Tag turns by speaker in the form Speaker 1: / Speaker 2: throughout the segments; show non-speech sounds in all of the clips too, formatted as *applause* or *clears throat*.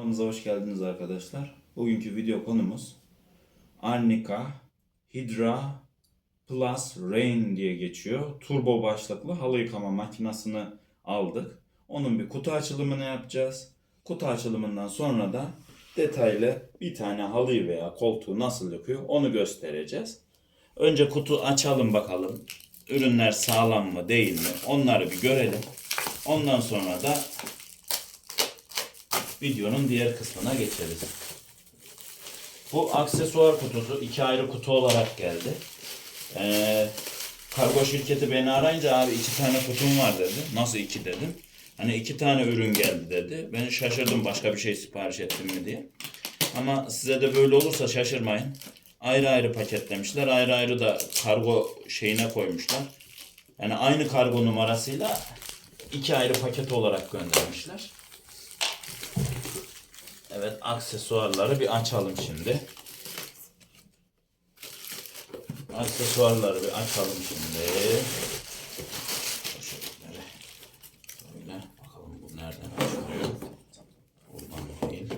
Speaker 1: Kanalımıza hoş geldiniz arkadaşlar. Bugünkü video konumuz Arnica Hydra Plus Rain diye geçiyor. Turbo başlıklı halı yıkama makinesini aldık. Onun bir kutu açılımını yapacağız. Kutu açılımından sonra da detaylı bir tane halıyı veya koltuğu nasıl yapıyor onu göstereceğiz. Önce kutu açalım bakalım. Ürünler sağlam mı değil mi onları bir görelim. Ondan sonra da videonun diğer kısmına geçeriz. Bu aksesuar kutusu iki ayrı kutu olarak geldi. Ee, kargo şirketi beni arayınca abi iki tane kutum var dedi. Nasıl iki dedim. Hani iki tane ürün geldi dedi. Ben şaşırdım başka bir şey sipariş ettim mi diye. Ama size de böyle olursa şaşırmayın. Ayrı ayrı paketlemişler. Ayrı ayrı da kargo şeyine koymuşlar. Yani aynı kargo numarasıyla iki ayrı paket olarak göndermişler. Evet aksesuarları bir açalım şimdi. Aksesuarları bir açalım şimdi. Böyle bakalım bu nereden açılıyor. Buradan değil.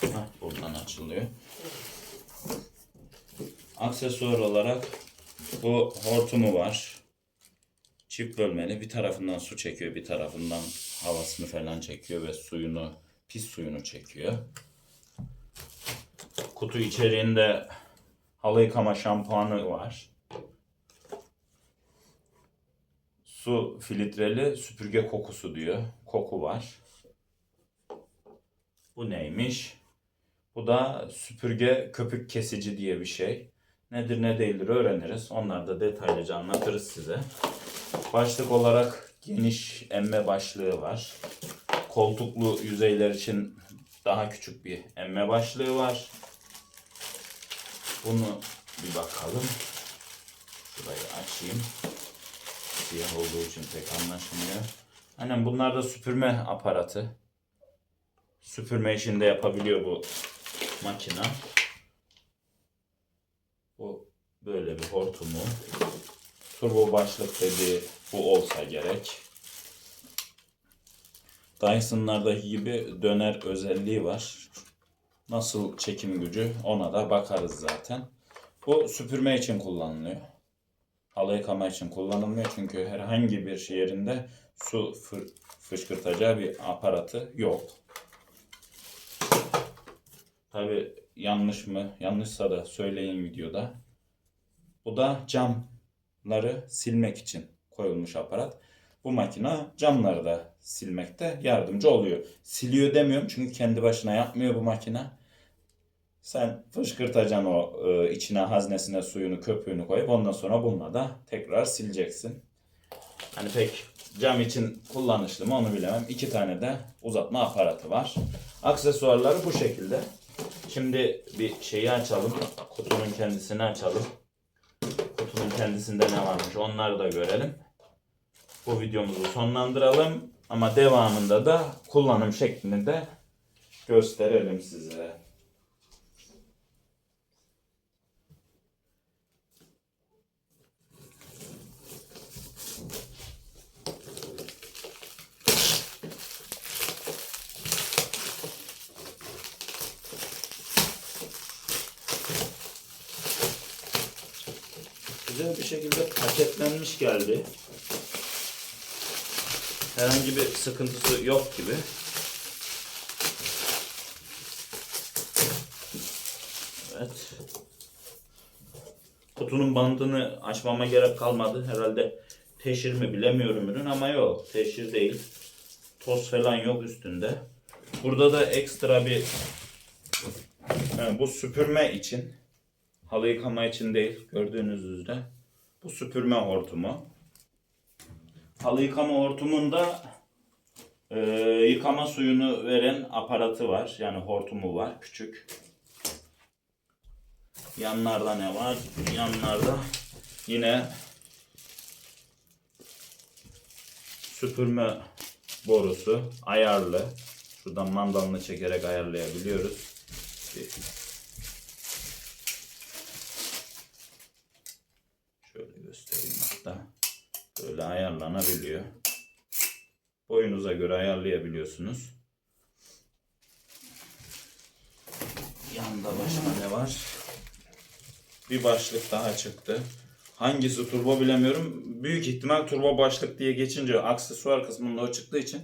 Speaker 1: Heh, buradan açılıyor. Aksesuar olarak bu hortumu var. Çift bölmeli. Bir tarafından su çekiyor, bir tarafından havasını falan çekiyor ve suyunu, pis suyunu çekiyor. Kutu içeriğinde halı yıkama şampuanı var. Su filtreli süpürge kokusu diyor. Koku var. Bu neymiş? Bu da süpürge köpük kesici diye bir şey. Nedir ne değildir öğreniriz. Onları da detaylıca anlatırız size. Başlık olarak geniş emme başlığı var. Koltuklu yüzeyler için daha küçük bir emme başlığı var. Bunu bir bakalım. Şurayı açayım. Siyah olduğu için pek anlaşılmıyor. Aynen bunlar da süpürme aparatı. Süpürme işini de yapabiliyor bu makina. Bu böyle bir hortumu. Turbo başlık dediği bu olsa gerek. Dyson'lardaki gibi döner özelliği var. Nasıl çekim gücü ona da bakarız zaten. Bu süpürme için kullanılıyor. Halı yıkama için kullanılmıyor çünkü herhangi bir yerinde su fışkırtacağı bir aparatı yok. Tabi yanlış mı? Yanlışsa da söyleyin videoda. Bu da camları silmek için koyulmuş aparat. Bu makine camları da silmekte yardımcı oluyor. Siliyor demiyorum çünkü kendi başına yapmıyor bu makine. Sen fışkırtacaksın o e, içine haznesine suyunu köpüğünü koyup ondan sonra bununla da tekrar sileceksin. Hani pek cam için kullanışlı mı onu bilemem. İki tane de uzatma aparatı var. Aksesuarları bu şekilde. Şimdi bir şeyi açalım. Kutunun kendisini açalım. Kutunun kendisinde ne varmış onları da görelim. Bu videomuzu sonlandıralım. Ama devamında da kullanım şeklini de gösterelim size. Güzel bir şekilde paketlenmiş geldi. Herhangi bir sıkıntısı yok gibi. Evet. Kutunun bandını açmama gerek kalmadı. Herhalde teşhir mi bilemiyorum ürün ama yok. Teşhir değil. Toz falan yok üstünde. Burada da ekstra bir Ha, bu süpürme için halı yıkama için değil gördüğünüz üzere. Bu süpürme hortumu. Halı yıkama hortumunda e, yıkama suyunu veren aparatı var. Yani hortumu var küçük. Yanlarda ne var? Yanlarda yine süpürme borusu ayarlı. Şuradan mandalını çekerek ayarlayabiliyoruz. Bir- Şöyle göstereyim hatta. Böyle ayarlanabiliyor. Boyunuza göre ayarlayabiliyorsunuz. Bunda başka ne var? Bir başlık daha çıktı. Hangisi turbo bilemiyorum. Büyük ihtimal turbo başlık diye geçince aksesuar kısmında o çıktığı için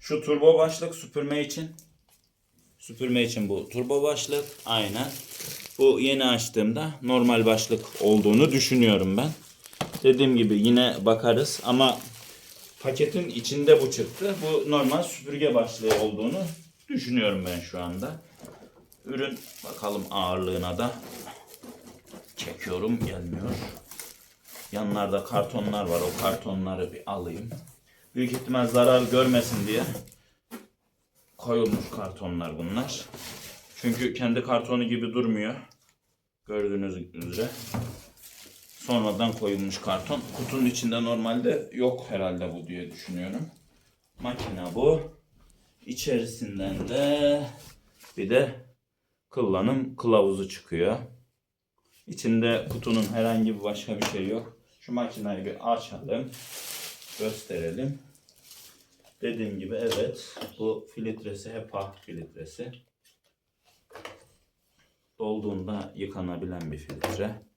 Speaker 1: şu turbo başlık süpürme için süpürme için bu turbo başlık aynen. Bu yeni açtığımda normal başlık olduğunu düşünüyorum ben. Dediğim gibi yine bakarız ama paketin içinde bu çıktı. Bu normal süpürge başlığı olduğunu düşünüyorum ben şu anda. Ürün bakalım ağırlığına da çekiyorum gelmiyor. Yanlarda kartonlar var. O kartonları bir alayım. Büyük ihtimal zarar görmesin diye koyulmuş kartonlar bunlar. Çünkü kendi kartonu gibi durmuyor. Gördüğünüz üzere. Sonradan koyulmuş karton. Kutunun içinde normalde yok herhalde bu diye düşünüyorum. Makine bu. İçerisinden de bir de kullanım kılavuzu çıkıyor. İçinde kutunun herhangi bir başka bir şey yok. Şu makineyi bir açalım. Gösterelim. Dediğim gibi evet bu filtresi HEPA filtresi. Dolduğunda yıkanabilen bir filtre.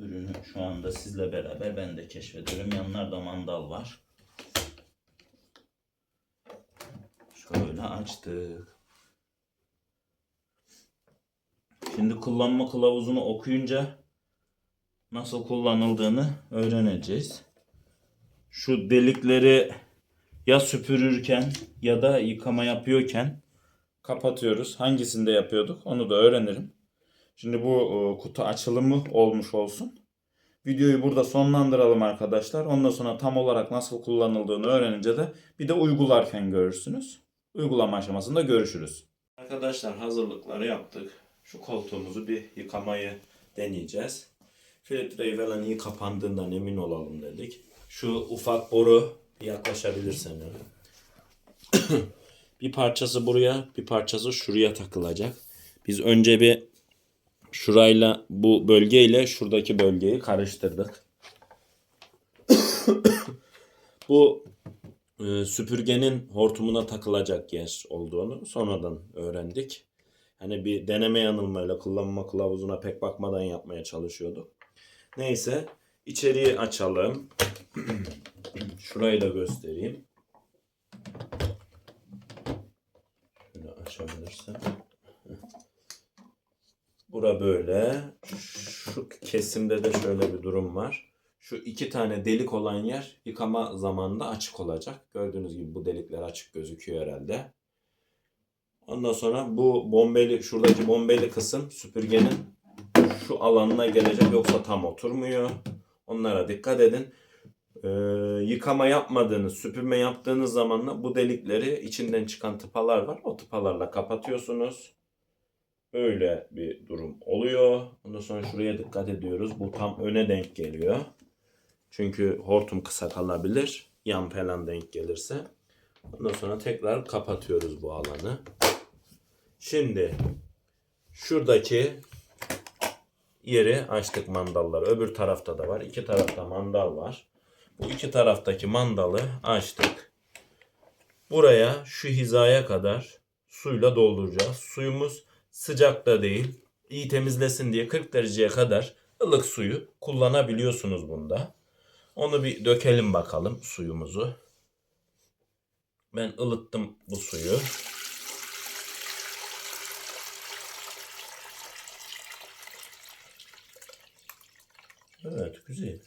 Speaker 1: Ürünü şu anda sizle beraber ben de keşfediyorum. Yanlarda mandal var. Şöyle açtık. Şimdi kullanma kılavuzunu okuyunca nasıl kullanıldığını öğreneceğiz. Şu delikleri ya süpürürken ya da yıkama yapıyorken kapatıyoruz. Hangisinde yapıyorduk onu da öğrenirim. Şimdi bu e, kutu açılımı olmuş olsun. Videoyu burada sonlandıralım arkadaşlar. Ondan sonra tam olarak nasıl kullanıldığını öğrenince de bir de uygularken görürsünüz. Uygulama aşamasında görüşürüz. Arkadaşlar hazırlıkları yaptık. Şu koltuğumuzu bir yıkamayı deneyeceğiz. Filtreyi falan iyi kapandığından emin olalım dedik. Şu ufak boru yaklaşabilirsen *coughs* bir parçası buraya, bir parçası şuraya takılacak. Biz önce bir şurayla bu bölgeyle şuradaki bölgeyi karıştırdık. *coughs* bu e, süpürgenin hortumuna takılacak yer olduğunu sonradan öğrendik. Hani bir deneme yanılmayla kullanma kılavuzuna pek bakmadan yapmaya çalışıyorduk. Neyse içeriği açalım. *coughs* Şurayı da göstereyim. Şöyle açabilirsem. Bura böyle. Şu kesimde de şöyle bir durum var. Şu iki tane delik olan yer yıkama zamanında açık olacak. Gördüğünüz gibi bu delikler açık gözüküyor herhalde. Ondan sonra bu bombeli, şuradaki bombeli kısım süpürgenin şu alanına gelecek yoksa tam oturmuyor. Onlara dikkat edin. Ee, yıkama yapmadığınız, süpürme yaptığınız zaman da bu delikleri içinden çıkan tıpalar var. O tıpalarla kapatıyorsunuz. Böyle bir durum oluyor. Ondan sonra şuraya dikkat ediyoruz. Bu tam öne denk geliyor. Çünkü hortum kısa kalabilir. Yan falan denk gelirse. Ondan sonra tekrar kapatıyoruz bu alanı. Şimdi şuradaki yeri açtık mandalları. Öbür tarafta da var. İki tarafta mandal var. Bu iki taraftaki mandalı açtık. Buraya şu hizaya kadar suyla dolduracağız. Suyumuz sıcak da değil. İyi temizlesin diye 40 dereceye kadar ılık suyu kullanabiliyorsunuz bunda. Onu bir dökelim bakalım suyumuzu. Ben ılıttım bu suyu. Evet güzel.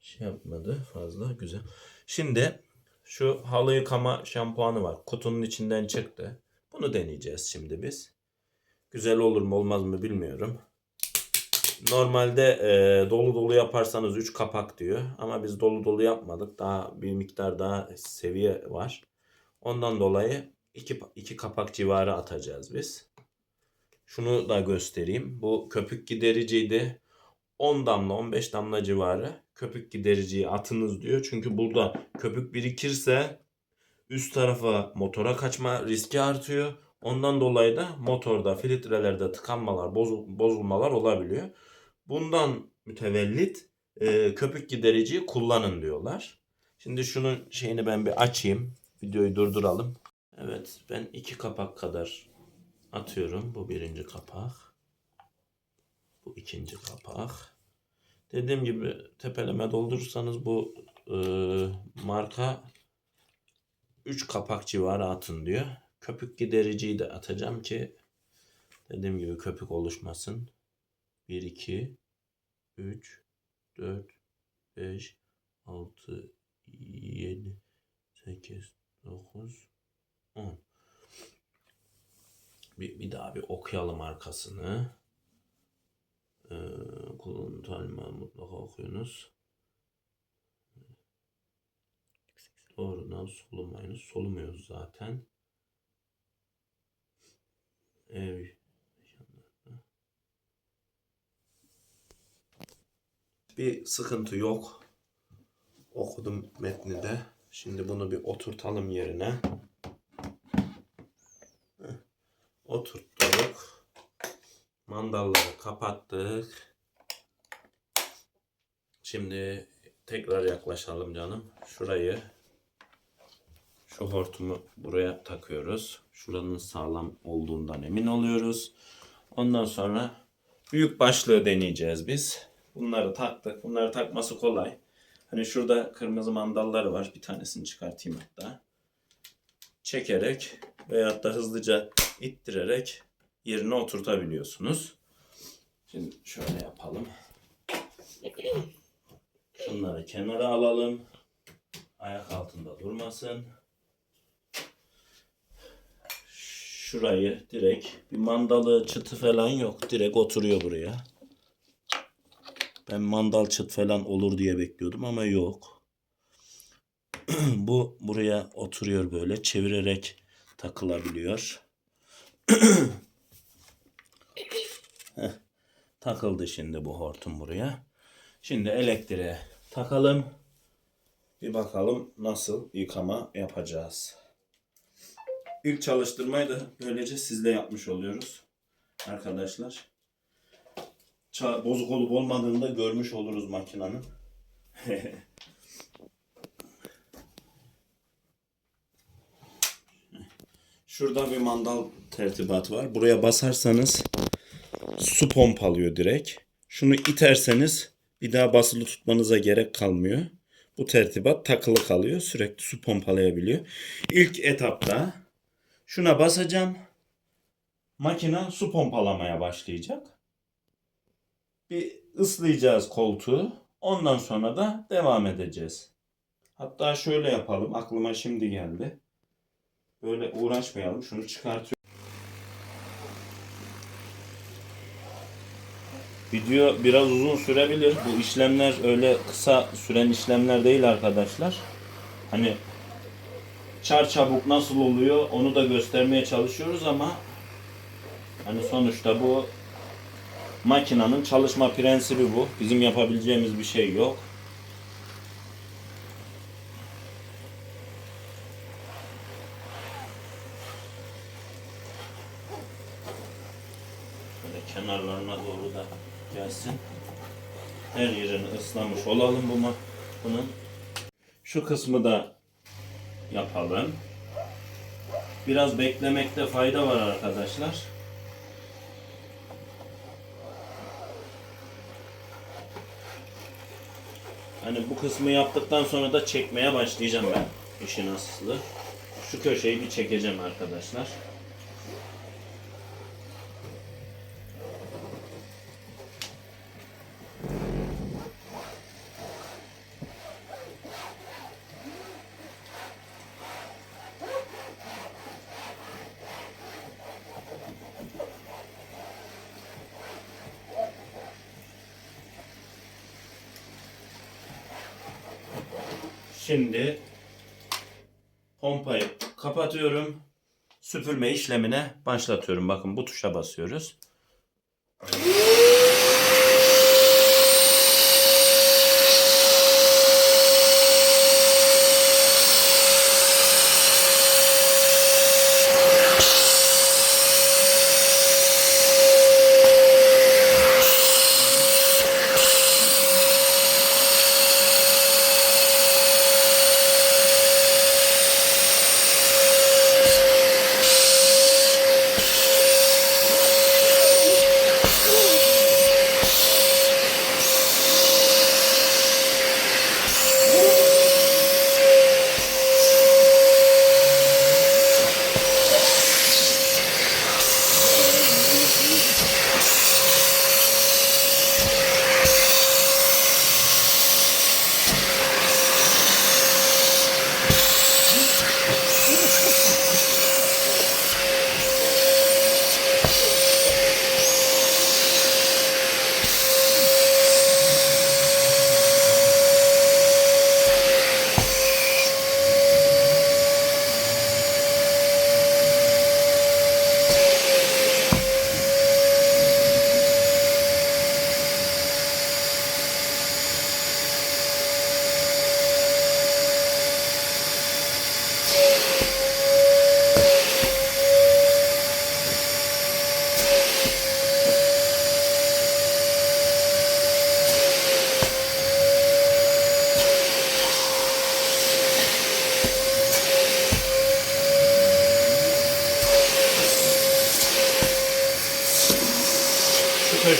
Speaker 1: Şey yapmadı fazla güzel. Şimdi şu halı yıkama şampuanı var. Kutunun içinden çıktı. Bunu deneyeceğiz şimdi biz. Güzel olur mu olmaz mı bilmiyorum. Normalde e, dolu dolu yaparsanız 3 kapak diyor. Ama biz dolu dolu yapmadık. Daha bir miktar daha seviye var. Ondan dolayı 2 iki kapak civarı atacağız biz. Şunu da göstereyim. Bu köpük gidericiydi. 10 damla 15 damla civarı köpük gidericiyi atınız diyor. Çünkü burada köpük birikirse üst tarafa motora kaçma riski artıyor. Ondan dolayı da motorda filtrelerde tıkanmalar, bozul- bozulmalar olabiliyor. Bundan mütevellit
Speaker 2: e, köpük gidericiyi kullanın diyorlar. Şimdi şunun şeyini ben bir açayım. Videoyu durduralım. Evet ben iki kapak kadar atıyorum. Bu birinci kapak. Bu ikinci kapak. Dediğim gibi tepeleme doldurursanız bu e, marka 3 kapak civarı atın diyor. Köpük gidericiyi de atacağım ki dediğim gibi köpük oluşmasın. 1, 2, 3, 4, 5, 6, 7, 8, 9, 10. Bir, bir daha bir okuyalım arkasını. Ee, kullanım talimatı mutlaka okuyunuz. Doğrudan solumayınız. Solumuyoruz zaten. Ev Bir sıkıntı yok. Okudum metni de. Şimdi bunu bir oturtalım yerine. Oturttuk. Mandalları kapattık. Şimdi tekrar yaklaşalım canım. Şurayı şu hortumu buraya takıyoruz. Şuranın sağlam olduğundan emin oluyoruz. Ondan sonra büyük başlığı deneyeceğiz biz. Bunları taktık. Bunları takması kolay. Hani şurada kırmızı mandalları var. Bir tanesini çıkartayım hatta. Çekerek veyahut da hızlıca ittirerek yerine oturtabiliyorsunuz. Şimdi şöyle yapalım. Şunları kenara alalım. Ayak altında durmasın. Şurayı direkt bir mandalı çıtı falan yok. Direkt oturuyor buraya. Ben mandal çıt falan olur diye bekliyordum ama yok. *clears throat* Bu buraya oturuyor böyle çevirerek takılabiliyor. *clears throat* Takıldı şimdi bu hortum buraya. Şimdi elektriğe takalım. Bir bakalım nasıl yıkama yapacağız. İlk çalıştırmayı da böylece sizle yapmış oluyoruz. Arkadaşlar. Bozuk olup olmadığını da görmüş oluruz makinenin. *laughs* Şurada bir mandal tertibat var. Buraya basarsanız su pompalıyor direkt. Şunu iterseniz bir daha basılı tutmanıza gerek kalmıyor. Bu tertibat takılı kalıyor. Sürekli su pompalayabiliyor. İlk etapta şuna basacağım. Makine su pompalamaya başlayacak. Bir ıslayacağız koltuğu. Ondan sonra da devam edeceğiz. Hatta şöyle yapalım. Aklıma şimdi geldi. Böyle uğraşmayalım. Şunu çıkartıyorum. Video biraz uzun sürebilir. Bu işlemler öyle kısa süren işlemler değil arkadaşlar. Hani çar çabuk nasıl oluyor onu da göstermeye çalışıyoruz ama hani sonuçta bu makinenin çalışma prensibi bu. Bizim yapabileceğimiz bir şey yok. Böyle kenarlarına doğru da gelsin. Her yerini ıslamış olalım bu bunun. Şu kısmı da yapalım. Biraz beklemekte fayda var arkadaşlar. Hani bu kısmı yaptıktan sonra da çekmeye başlayacağım ben işin aslı. Şu köşeyi bir çekeceğim arkadaşlar. Şimdi pompayı kapatıyorum. Süpürme işlemine başlatıyorum. Bakın bu tuşa basıyoruz.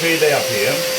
Speaker 1: Köşeyi de yapayım.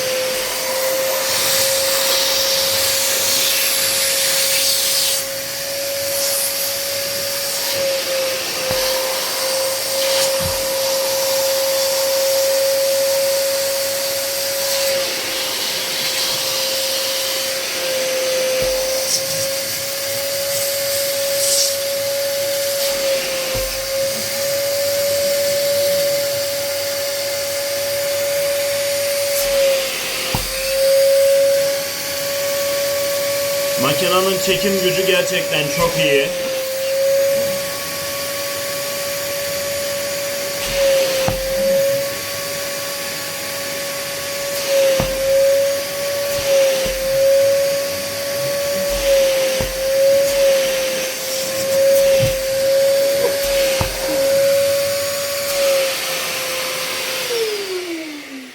Speaker 1: Makinenin çekim gücü gerçekten çok iyi.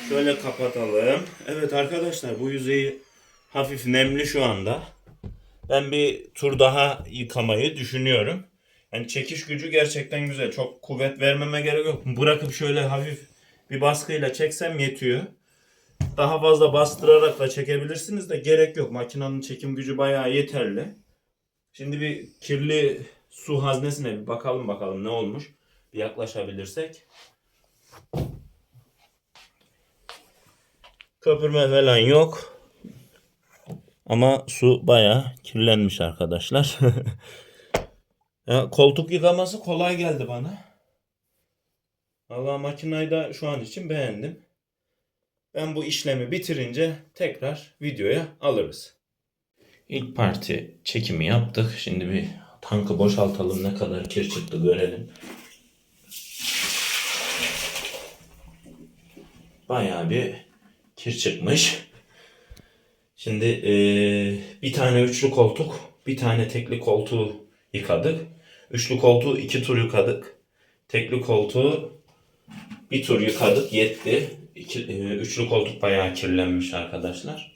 Speaker 1: Şöyle kapatalım. Evet arkadaşlar bu yüzeyi hafif nemli şu anda. Ben bir tur daha yıkamayı düşünüyorum. Yani çekiş gücü gerçekten güzel. Çok kuvvet vermeme gerek yok. Bırakıp şöyle hafif bir baskıyla çeksem yetiyor. Daha fazla bastırarak da çekebilirsiniz de gerek yok. Makinenin çekim gücü bayağı yeterli. Şimdi bir kirli su haznesine bir bakalım bakalım ne olmuş. Bir yaklaşabilirsek. Köpürme falan yok. Ama su bayağı kirlenmiş arkadaşlar. *laughs* koltuk yıkaması kolay geldi bana. Valla makinayı da şu an için beğendim. Ben bu işlemi bitirince tekrar videoya alırız. İlk parti çekimi yaptık. Şimdi bir tankı boşaltalım ne kadar kir çıktı görelim. Bayağı bir kir çıkmış. Şimdi eee, bir tane üçlü koltuk, bir tane tekli koltuğu yıkadık. Üçlü koltuğu iki tur yıkadık. Tekli koltuğu bir tur yıkadık yetti. İki, eee, üçlü koltuk bayağı kirlenmiş arkadaşlar.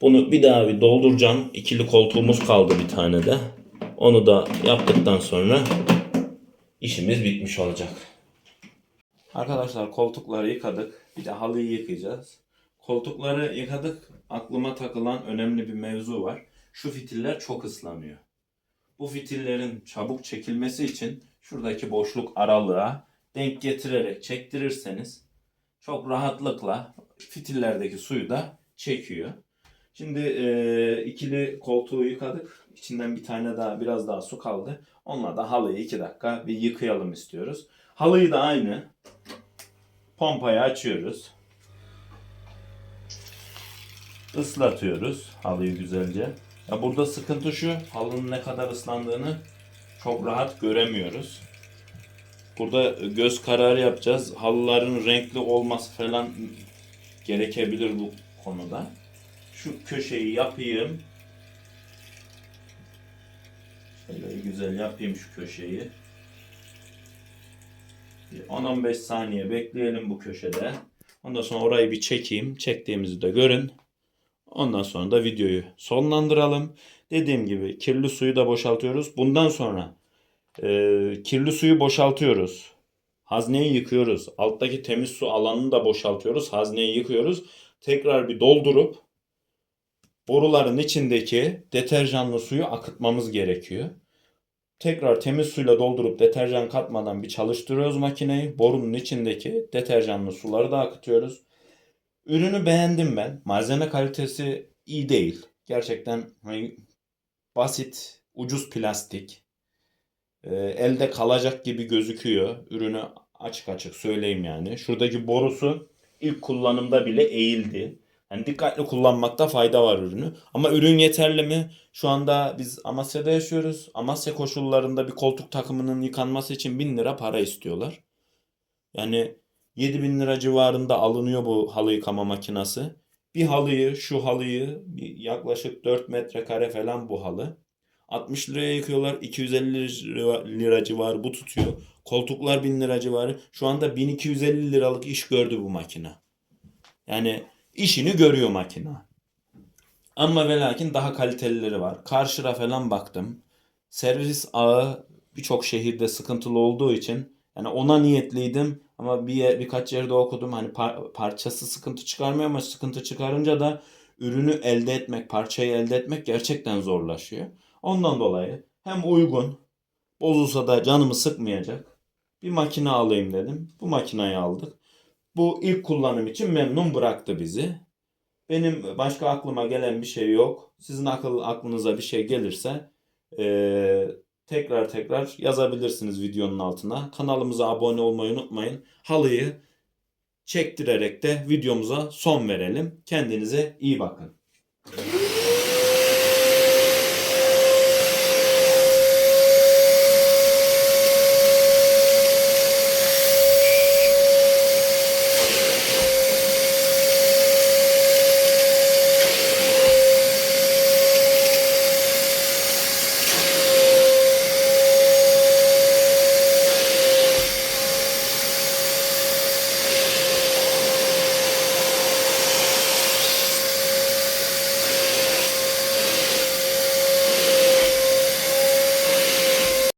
Speaker 1: Bunu bir daha bir dolduracağım. İkili koltuğumuz kaldı bir tane de. Onu da yaptıktan sonra işimiz bitmiş olacak. Arkadaşlar koltukları yıkadık. Bir de halıyı yıkayacağız. Koltukları yıkadık. Aklıma takılan önemli bir mevzu var. Şu fitiller çok ıslanıyor. Bu fitillerin çabuk çekilmesi için şuradaki boşluk aralığa denk getirerek çektirirseniz çok rahatlıkla fitillerdeki suyu da çekiyor. Şimdi e, ikili koltuğu yıkadık. İçinden bir tane daha biraz daha su kaldı. Onunla da halıyı 2 dakika bir yıkayalım istiyoruz. Halıyı da aynı. Pompayı açıyoruz. Islatıyoruz halıyı güzelce. Ya burada sıkıntı şu, halının ne kadar ıslandığını çok rahat göremiyoruz. Burada göz kararı yapacağız. Halıların renkli olması falan gerekebilir bu konuda. Şu köşeyi yapayım. Şöyle güzel yapayım şu köşeyi. Bir 10-15 saniye bekleyelim bu köşede. Ondan sonra orayı bir çekeyim. Çektiğimizi de görün. Ondan sonra da videoyu sonlandıralım. Dediğim gibi kirli suyu da boşaltıyoruz. Bundan sonra e, kirli suyu boşaltıyoruz. Hazneyi yıkıyoruz. Alttaki temiz su alanını da boşaltıyoruz. Hazneyi yıkıyoruz. Tekrar bir doldurup boruların içindeki deterjanlı suyu akıtmamız gerekiyor. Tekrar temiz suyla doldurup deterjan katmadan bir çalıştırıyoruz makineyi. Borunun içindeki deterjanlı suları da akıtıyoruz. Ürünü beğendim ben. Malzeme kalitesi iyi değil. Gerçekten hani basit, ucuz plastik. Ee, elde kalacak gibi gözüküyor. Ürünü açık açık söyleyeyim yani. Şuradaki borusu ilk kullanımda bile eğildi. Yani dikkatli kullanmakta fayda var ürünü. Ama ürün yeterli mi? Şu anda biz Amasya'da yaşıyoruz. Amasya koşullarında bir koltuk takımının yıkanması için 1000 lira para istiyorlar. Yani 7000 lira civarında alınıyor bu halı yıkama makinesi. Bir halıyı, şu halıyı yaklaşık 4 metrekare falan bu halı. 60 liraya yıkıyorlar. 250 lira, lira civarı bu tutuyor. Koltuklar 1000 lira civarı. Şu anda 1250 liralık iş gördü bu makine. Yani işini görüyor makine. Ama ve lakin daha kalitelileri var. Karşıra falan baktım. Servis ağı birçok şehirde sıkıntılı olduğu için Yani ona niyetliydim ama bir yer- birkaç yerde okudum hani par- parçası sıkıntı çıkarmıyor ama sıkıntı çıkarınca da ürünü elde etmek, parçayı elde etmek gerçekten zorlaşıyor. Ondan dolayı hem uygun, bozulsa da canımı sıkmayacak bir makine alayım dedim. Bu makineyi aldık. Bu ilk kullanım için memnun bıraktı bizi. Benim başka aklıma gelen bir şey yok. Sizin akıl aklınıza bir şey gelirse eee, tekrar tekrar yazabilirsiniz videonun altına. Kanalımıza abone olmayı unutmayın. Halıyı çektirerek de videomuza son verelim. Kendinize iyi bakın.